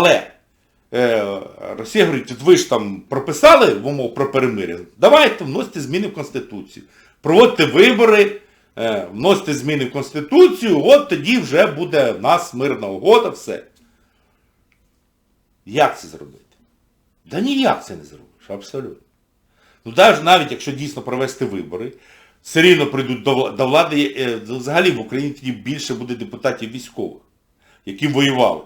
Але е, Росія говорить, от ви ж там прописали в умов про перемир'я, давайте вносите зміни в Конституцію. Проводьте вибори, е, вносите зміни в Конституцію, от тоді вже буде в нас мирна угода, все. Як це зробити? Да ніяк це не зробиш, абсолютно. Ну навіть, навіть якщо дійсно провести вибори, все рівно прийдуть до, влади, е, взагалі в Україні тоді більше буде депутатів військових, які воювали.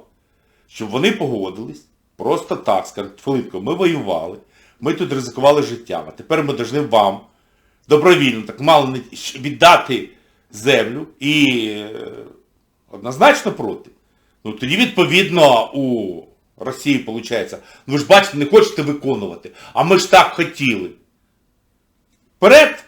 Щоб вони погодились, просто так, скажуть, хвилинку, ми воювали, ми тут ризикували життям, а тепер ми повинні вам добровільно, так мало віддати землю і е, однозначно проти. Ну тоді, відповідно, у Росії виходить, ну ви ж бачите, не хочете виконувати, а ми ж так хотіли. Вперед!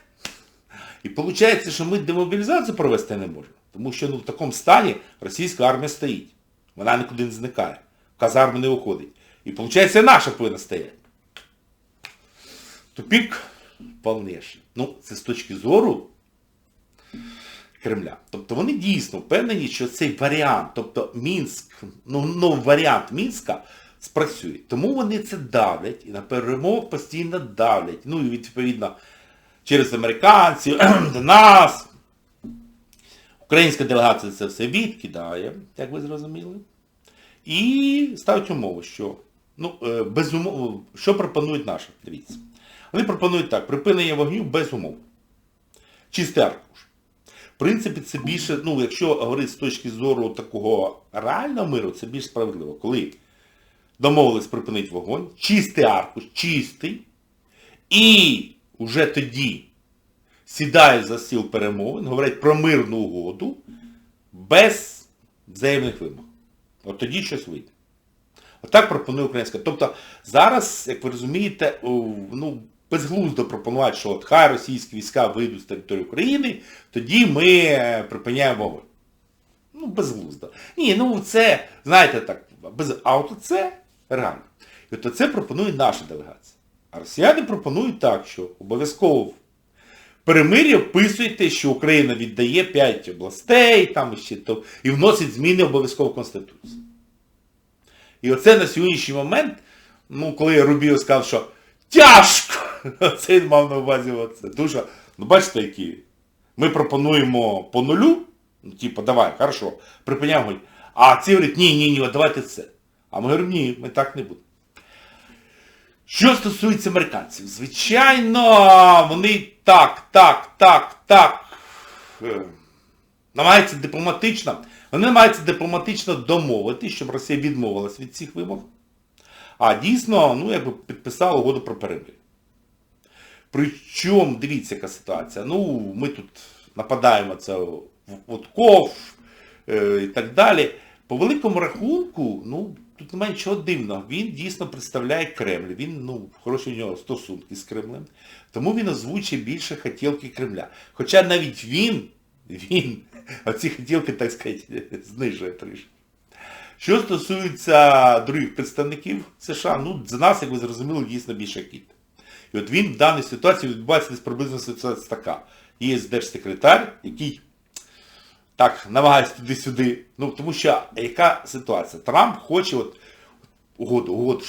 І виходить, що ми демобілізацію провести не можемо. Тому що ну, в такому стані російська армія стоїть. Вона нікуди не зникає. Казарми не виходить. І виходить, наша повинна стояти. Тупік повніший. Ну, це з точки зору Кремля. Тобто вони дійсно впевнені, що цей варіант, тобто Мінськ, ну, ну варіант Мінська спрацює. Тому вони це давлять і на перемог постійно давлять. Ну і відповідно через американців, до нас. Українська делегація це все відкидає, як ви зрозуміли. І ставить умову, що ну, е, без умов, що пропонують наші, дивіться. Вони пропонують так, припинення вогню без умов. Чистий аркуш. В принципі, це більше, ну, якщо говорити з точки зору такого реального миру, це більш справедливо. Коли домовились припинити вогонь, чистий аркуш, чистий, і вже тоді сідають за стіл перемовин, говорять про мирну угоду без взаємних вимог. От тоді щось вийде. Отак пропонує українська. Тобто зараз, як ви розумієте, ну, безглуздо пропонувати, що от хай російські війська вийдуть з території України, тоді ми е, припиняємо вогонь. Ну, безглуздо. Ні, ну це, знаєте так, без... а от це реально. І от це пропонує наша делегація. А росіяни пропонують так, що обов'язково перемир'я вписуєте, що Україна віддає 5 областей, там ще то, і вносить зміни обов'язково в Конституцію. І оце на сьогоднішній момент, ну, коли Рубіо сказав, що тяжко, це він мав на увазі оце. Дуже, ну бачите, які. Ми пропонуємо по нулю, ну, типу, давай, хорошо, припиняємо. А ці говорять, ні, ні, ні, давайте це. А ми говоримо, ні, ми так не будемо. Що стосується американців, звичайно, вони так, так, так, так е, намагаються дипломатично, вони намагаються дипломатично домовити, щоб Росія відмовилась від цих вимог. А дійсно, ну, якби підписала угоду про перемир'я. Причому, дивіться, яка ситуація. Ну, ми тут нападаємо це в Водков е, і так далі. По великому рахунку, ну, тут немає нічого дивного. Він дійсно представляє Кремль. Він, ну, хороші у нього стосунки з Кремлем. Тому він озвучує більше хотілки Кремля. Хоча навіть він, він, оці хотілки, так сказати, знижує трішки. Що стосується других представників США, ну, за нас, як ви зрозуміли, дійсно більше кіт. І от він в даній ситуації відбувається десь приблизно ситуація така. Є держсекретар, який так намагається туди-сюди. Ну, тому що яка ситуація? Трамп хоче от угоду, угоду.